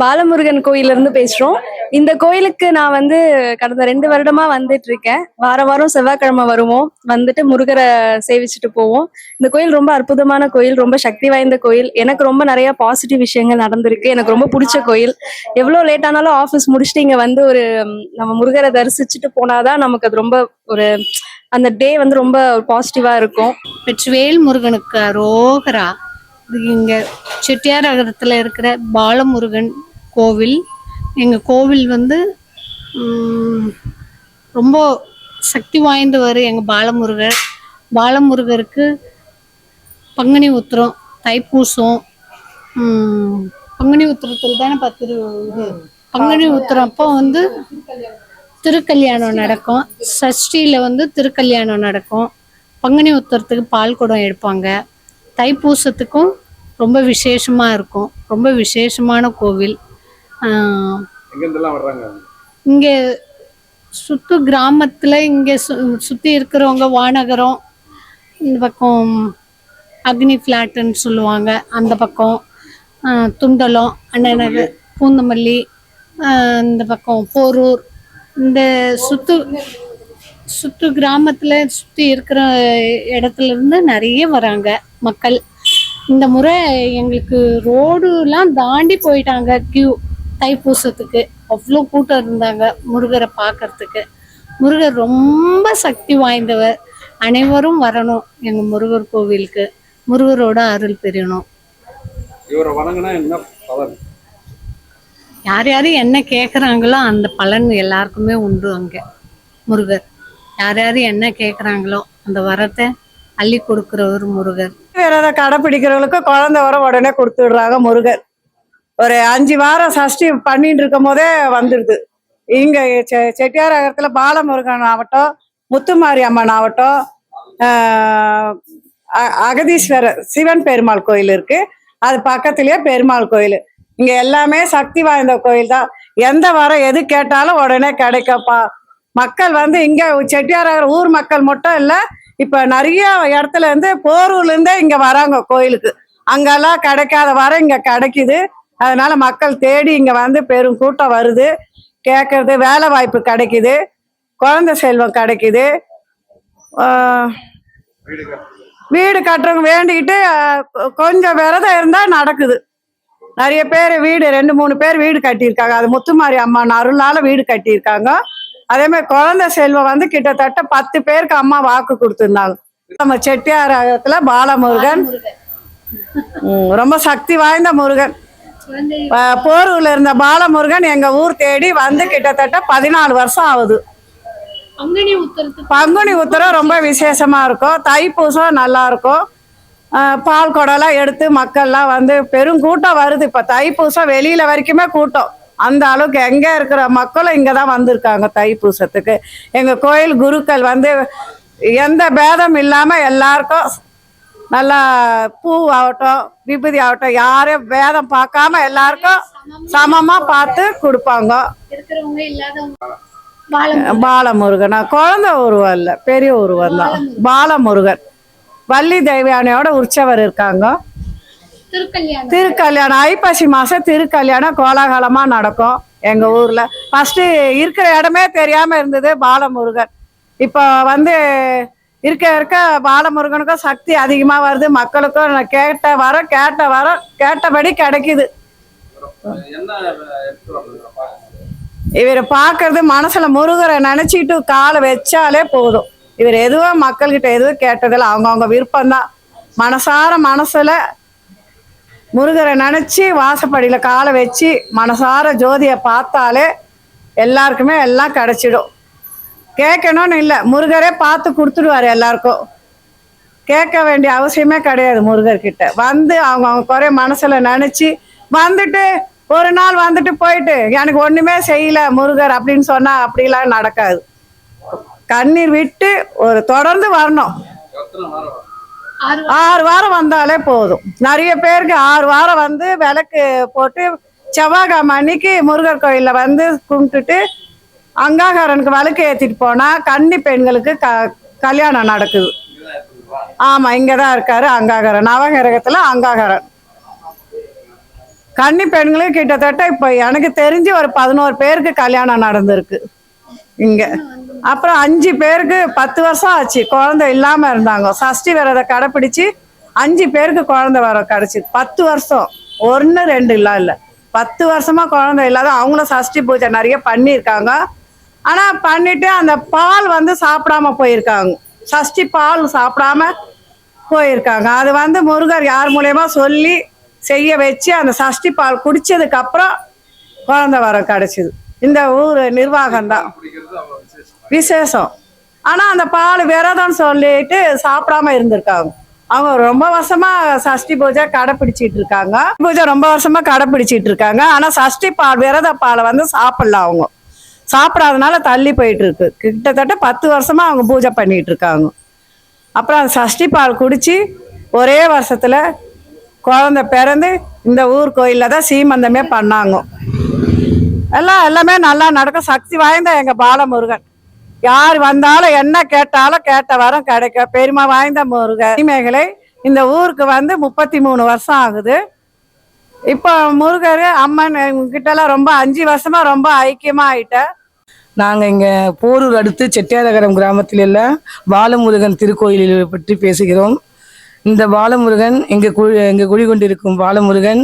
பாலமுருகன் கோயில இருந்து பேசுறோம். இந்த கோயிலுக்கு நான் வந்து கடந்த ரெண்டு வருடமா வந்துட்டு இருக்கேன். வார வாரம் செவ்வாய்க்கிழமை வருவோம். வந்துட்டு முருகரை சேவிச்சுட்டு போவோம். இந்த கோயில் ரொம்ப அற்புதமான கோயில் ரொம்ப சக்தி வாய்ந்த கோயில். எனக்கு ரொம்ப நிறைய பாசிட்டிவ் விஷயங்கள் நடந்திருக்கு. எனக்கு ரொம்ப பிடிச்ச கோயில். எவ்வளோ லேட் ஆனாலும் ஆஃபீஸ் முடிச்சுட்டு இங்க வந்து ஒரு நம்ம முருகரை தரிசிச்சுட்டு போனாதான் நமக்கு அது ரொம்ப ஒரு அந்த டே வந்து ரொம்ப பாசிட்டிவா இருக்கும். வெற்றிவேல் முருகனுக்கு அரோகரா. இங்க செட்டியார் நகரத்துல இருக்கிற பாலமுருகன் கோவில். எங்க கோவில் வந்து ரொம்ப சக்தி வாய்ந்தவர் எங்க பாலமுருகர். பாலமுருகருக்கு பங்குனி உத்திரம் தைப்பூசம் பங்குனி உத்திரத்தில் தானே பத்து இது? பங்குனி உத்திரம் அப்போ வந்து திருக்கல்யாணம் நடக்கும். சஷ்டியில் வந்து திருக்கல்யாணம் நடக்கும். பங்குனி உத்தரத்துக்கு பால் குடம் எடுப்பாங்க. தைப்பூசத்துக்கும் ரொம்ப விசேஷமா இருக்கும். ரொம்ப விசேஷமான கோவில். இங்கே சுத்து கிராமத்தில் இங்கே சு சுற்றி இருக்கிறவங்க வானகரம் இந்த பக்கம் அக்னி ஃப்ளாட்டுன்னு சொல்லுவாங்க அந்த பக்கம் துண்டலம் அண்ணநகர் பூந்தமல்லி இந்த பக்கம் போரூர் இந்த சுத்து சுத்து கிராமத்தில் சுற்றி இருக்கிற இடத்துல இருந்து நிறைய வராங்க மக்கள். இந்த முறை எங்களுக்கு ரோடுலாம் தாண்டி போயிட்டாங்க கியூ தைப்பூசத்துக்கு. அவ்வளோ கூட்டம் இருந்தாங்க முருகரை பார்க்கறதுக்கு. முருகர் ரொம்ப சக்தி வாய்ந்தவர். அனைவரும் வரணும் எங்கள் முருகர் கோவிலுக்கு. முருகரோட அருள் பெறணும். யார் யார் என்ன கேட்குறாங்களோ அந்த பலன் எல்லாருக்குமே உண்டு அங்கே. முருகர். யார் யார் என்ன கேட்குறாங்களோ அந்த வரத்தை அள்ளி கொடுக்குறவர் முருகர். விரத கடைப்பிடிக்கிறவங்களுக்கு குழந்தை வர உடனே கொடுத்துடுறாங்க முருகன் ஒரு அஞ்சு வாரம் சஷ்டி பண்ணிட்டு இருக்கும் போதே வந்துடுது. இங்க செ- செட்டியார் நகரத்துல பாலமுருகன் ஆகட்டும் முத்துமாரி அம்மன் ஆகட்டும் அகதீஸ்வரர் சிவன் பெருமாள் கோயில் இருக்கு. அது பக்கத்துலயே பெருமாள் கோயில். இங்க எல்லாமே சக்தி வாய்ந்த கோயில் தான். எந்த வாரம் எது கேட்டாலும் உடனே கிடைக்கப்பா மக்கள் வந்து இங்க செட்டியார் நகர் ஊர் மக்கள் மட்டும் இல்ல இப்ப நிறைய இடத்துல இருந்து போரூர்ல இருந்தே இங்க வராங்க கோயிலுக்கு. அங்கெல்லாம் கிடைக்காத வர இங்க கிடைக்குது. அதனால மக்கள் தேடி இங்க வந்து பெரும் கூட்டம் வருது. கேட்கறது வேலை வாய்ப்பு கிடைக்குது. குழந்தை செல்வம் கிடைக்குது. வீடு கட்டுறவங்க வேண்டிக்கிட்டு கொஞ்சம் விரதம் இருந்தா நடக்குது. நிறைய பேர் வீடு ரெண்டு மூணு பேர் வீடு கட்டியிருக்காங்க. அது முத்துமாரி அம்மா அருளால வீடு கட்டியிருக்காங்க. அதே மாதிரி குழந்தை செல்வம் வந்து கிட்டத்தட்ட பத்து பேருக்கு அம்மா வாக்கு கொடுத்துருந்தாங்க. நம்ம செட்டியாரத்துல பாலமுருகன் ரொம்ப சக்தி வாய்ந்த முருகன். போரூர்ல இருந்த பாலமுருகன் எங்க ஊர் தேடி வந்து கிட்டத்தட்ட பதினாலு வருஷம் ஆகுது. பங்குனி உத்தரம் ரொம்ப விசேஷமா இருக்கும். தைப்பூசம் நல்லா இருக்கும். பால் குடம்லாம் எடுத்து மக்கள்லாம் வந்து பெரும் கூட்டம் வருது. இப்ப தைப்பூசம் வெளியில வரைக்குமே கூட்டம். அந்த அளவுக்கு எங்க இருக்கிற மக்களும் இங்க தான் வந்திருக்காங்க தைப்பூசத்துக்கு எங்க கோயில் குருக்கள் வந்து எந்த பேதம் இல்லாம எல்லாருக்கும் நல்லா பூ ஆகட்டும் விபூதி ஆகட்டும் யாரையும் பேதம் பார்க்காம எல்லாருக்கும் சமமா பார்த்து கொடுப்பாங்க. பாலமுருகனா. குழந்தை உருவம் இல்ல பெரிய உருவம் தான் பாலமுருகன். வள்ளி தெய்வானையோட உற்சவர் இருக்காங்க. திருக்கல்யாணம். திருக்கல்யாணம். ஐப்பசி மாசம் திருக்கல்யாணம் கோலாகலமா நடக்கும் எங்க ஊர்ல. ஃபர்ஸ்ட் இருக்கிற இடமே தெரியாம இருந்தது பாலமுருகன். இப்போ வந்து இருக்க இருக்க பாலமுருகனுக்கும் சக்தி அதிகமா வருது. மக்களுக்கும் நான் கேட்ட வரம் கேட்ட வரம் கேட்டபடி கிடைக்குது. இவரை பார்க்கறது மனசுல முருகரை நினைச்சிட்டு காலை வச்சாலே போதும். இவர் எதுவும் மக்கள்கிட்ட எதுவும் கேட்டதில்ல. அவங்கவுங்க விருப்பம்தான். மனசார மனசுல முருகரை நினச்சி வாசப்படியில் காலை வச்சு மனசார ஜோதியை பார்த்தாலே எல்லாருக்குமே எல்லாம் கிடச்சிடும். கேட்கணும்னு இல்லை முருகரே பார்த்து கொடுத்துடுவார் எல்லாருக்கும். கேட்க வேண்டிய அவசியமே கிடையாது முருகர்கிட்ட. வந்து அவங்க அவங்க குறைய மனசில் நினச்சி வந்துட்டு ஒரு நாள் வந்துட்டு போயிட்டு எனக்கு ஒன்றுமே செய்யல முருகர் அப்படின்னு சொன்னால் அப்படிலாம் நடக்காது. கண்ணீர் விட்டு ஒரு தொடர்ந்து வரணும். ஆறு வாரம். வந்தாலே போதும். நிறைய பேருக்கு ஆறு வாரம் வந்து விளக்கு போட்டு செவ்வாய்க்கிழமை அன்னைக்கு முருகர் கோயில்ல வந்து கும்பிட்டுட்டு அங்காகாரனுக்கு விளக்கு ஏத்திட்டு போனா கன்னி பெண்களுக்கு க கல்யாணம் நடக்குது. ஆமா இங்கதான் இருக்காரு அங்காகரன். நவகிரகத்துல அங்காகரன். கன்னி பெண்களும் கிட்டத்தட்ட இப்போ எனக்கு தெரிஞ்சு ஒரு பதினோரு பேருக்கு கல்யாணம் நடந்திருக்கு. இங்க. அப்புறம் அஞ்சு பேருக்கு பத்து வருஷம் ஆச்சு. குழந்தை இல்லாம இருந்தாங்க. சஷ்டி விரத கடைப்பிடிச்சு அஞ்சு பேருக்கு குழந்தை வர கிடைச்சி. பத்து வருஷம். ஒன்று ரெண்டு இல்ல இல்ல. பத்து வருஷமா குழந்தை இல்லாத அவங்களும் சஷ்டி பூஜை நிறைய பண்ணியிருக்காங்க. ஆனா பண்ணிட்டு அந்த பால் வந்து சாப்பிடாம போயிருக்காங்க. சஷ்டி பால் சாப்பிடாம போயிருக்காங்க. அது வந்து முருகர் யார் மூலயமா சொல்லி செய்ய வச்சு அந்த சஷ்டி பால் குடிச்சதுக்கு அப்புறம் குழந்தை வரம் கிடைச்சிது. இந்த ஊர் நிர்வாகம் தான் விசேஷம்? விசேஷம். ஆனா அந்த பால் விரதம் சொல்லிட்டு சாப்பிடாம இருந்திருக்காங்க. அவங்க ரொம்ப வருஷமா சஷ்டி பூஜை கடைப்பிடிச்சிட்டு இருக்காங்க. பூஜை ரொம்ப வருஷமா கடைப்பிடிச்சிட்டு இருக்காங்க. ஆனா சஷ்டி பால் விரத பாலை வந்து சாப்பிடல அவங்க. சாப்பிடாதனால தள்ளி போயிட்டு இருக்கு. கிட்டத்தட்ட பத்து வருஷமா அவங்க பூஜை பண்ணிட்டு இருக்காங்க. அப்புறம் அந்த சஷ்டி பால் குடிச்சு ஒரே வருஷத்துல குழந்தை பிறந்து இந்த ஊர் கோயில்ல தான் சீமந்தமே பண்ணாங்க. எல்லாம் எல்லாமே நல்லா நடக்கும். சக்தி வாய்ந்த எங்க பாலமுருகன். யார் வந்தாலும் என்ன கேட்டாலும் கேட்ட வரம் கிடைக்கும். பெருமை வாய்ந்த முருகன். மேகலை இந்த ஊருக்கு வந்து முப்பத்தி மூணு வருஷம் ஆகுது. இப்போ முருகர் அம்மன் கிட்டலாம் ரொம்ப அஞ்சு வருஷமா ரொம்ப ஐக்கியமா ஆயிட்டேன் நாங்கள் இங்கே போரூர் அடுத்து செட்டியாரகரம் கிராமத்தில் உள்ள பாலமுருகன் திருக்கோயிலில் பற்றி பேசுகிறோம். இந்த பாலமுருகன் எங்கள் குழி எங்கள் குடிகொண்டிருக்கும் பாலமுருகன்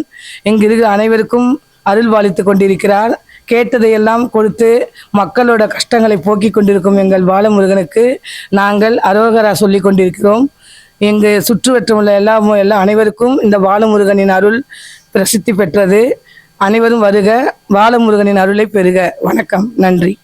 இங்கு இருக்கிற அனைவருக்கும் அருள் பாலித்து கொண்டிருக்கிறார். கேட்டதையெல்லாம் கொடுத்து மக்களோட கஷ்டங்களை போக்கிக் கொண்டிருக்கும் எங்கள் பாலமுருகனுக்கு நாங்கள் அரோகரா சொல்லி கொண்டிருக்கிறோம். எங்கள் சுற்றுவட்டம் உள்ள எல்லா எல்லா அனைவருக்கும் இந்த பாலமுருகனின் அருள் பிரசித்தி பெற்றது. அனைவரும் வருக பாலமுருகனின் அருளை பெறுக. வணக்கம் நன்றி.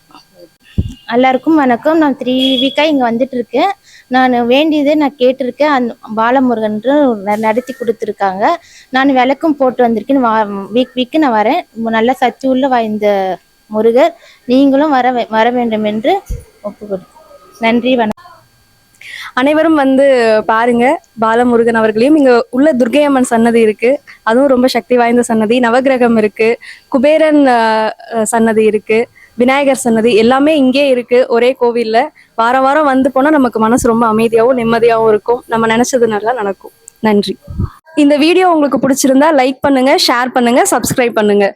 எல்லாருக்கும் வணக்கம். நான் த்ரீ வீக்காக இங்கே வந்துட்டு இருக்கேன் நான் வேண்டியதே நான் கேட்டிருக்கேன். அந் பாலமுருகன்று நடத்தி கொடுத்துருக்காங்க. நான் விளக்கும் போட்டு வந்திருக்கேன். வா வீக் வீக்கு நான் வரேன். நல்லா நல்ல சக்தி உள்ள வாய்ந்த முருகர். நீங்களும் வர வே- வர வேண்டும் என்று ஒப்புக்கொடு நன்றி வணக்கம் அனைவரும் வந்து பாருங்க. பாலமுருகன் அவர்களையும் இங்க உள்ள துர்க்கையம்மன் சன்னதி இருக்கு. அதுவும் ரொம்ப சக்தி வாய்ந்த சன்னதி. நவக்கிரகம் இருக்கு. குபேரன் சன்னதி இருக்கு. விநாயகர் சன்னதி எல்லாமே இங்கே இருக்கு. ஒரே கோவில்ல. வாரம் வாரம் வந்து போனா நமக்கு மனசு ரொம்ப அமைதியாகவும் நிம்மதியாகவும் இருக்கும். நம்ம நினைச்சது நல்லா நடக்கும். நன்றி. இந்த வீடியோ உங்களுக்கு பிடிச்சிருந்தா லைக் பண்ணுங்க ஷேர் பண்ணுங்க சப்ஸ்கிரைப் பண்ணுங்க.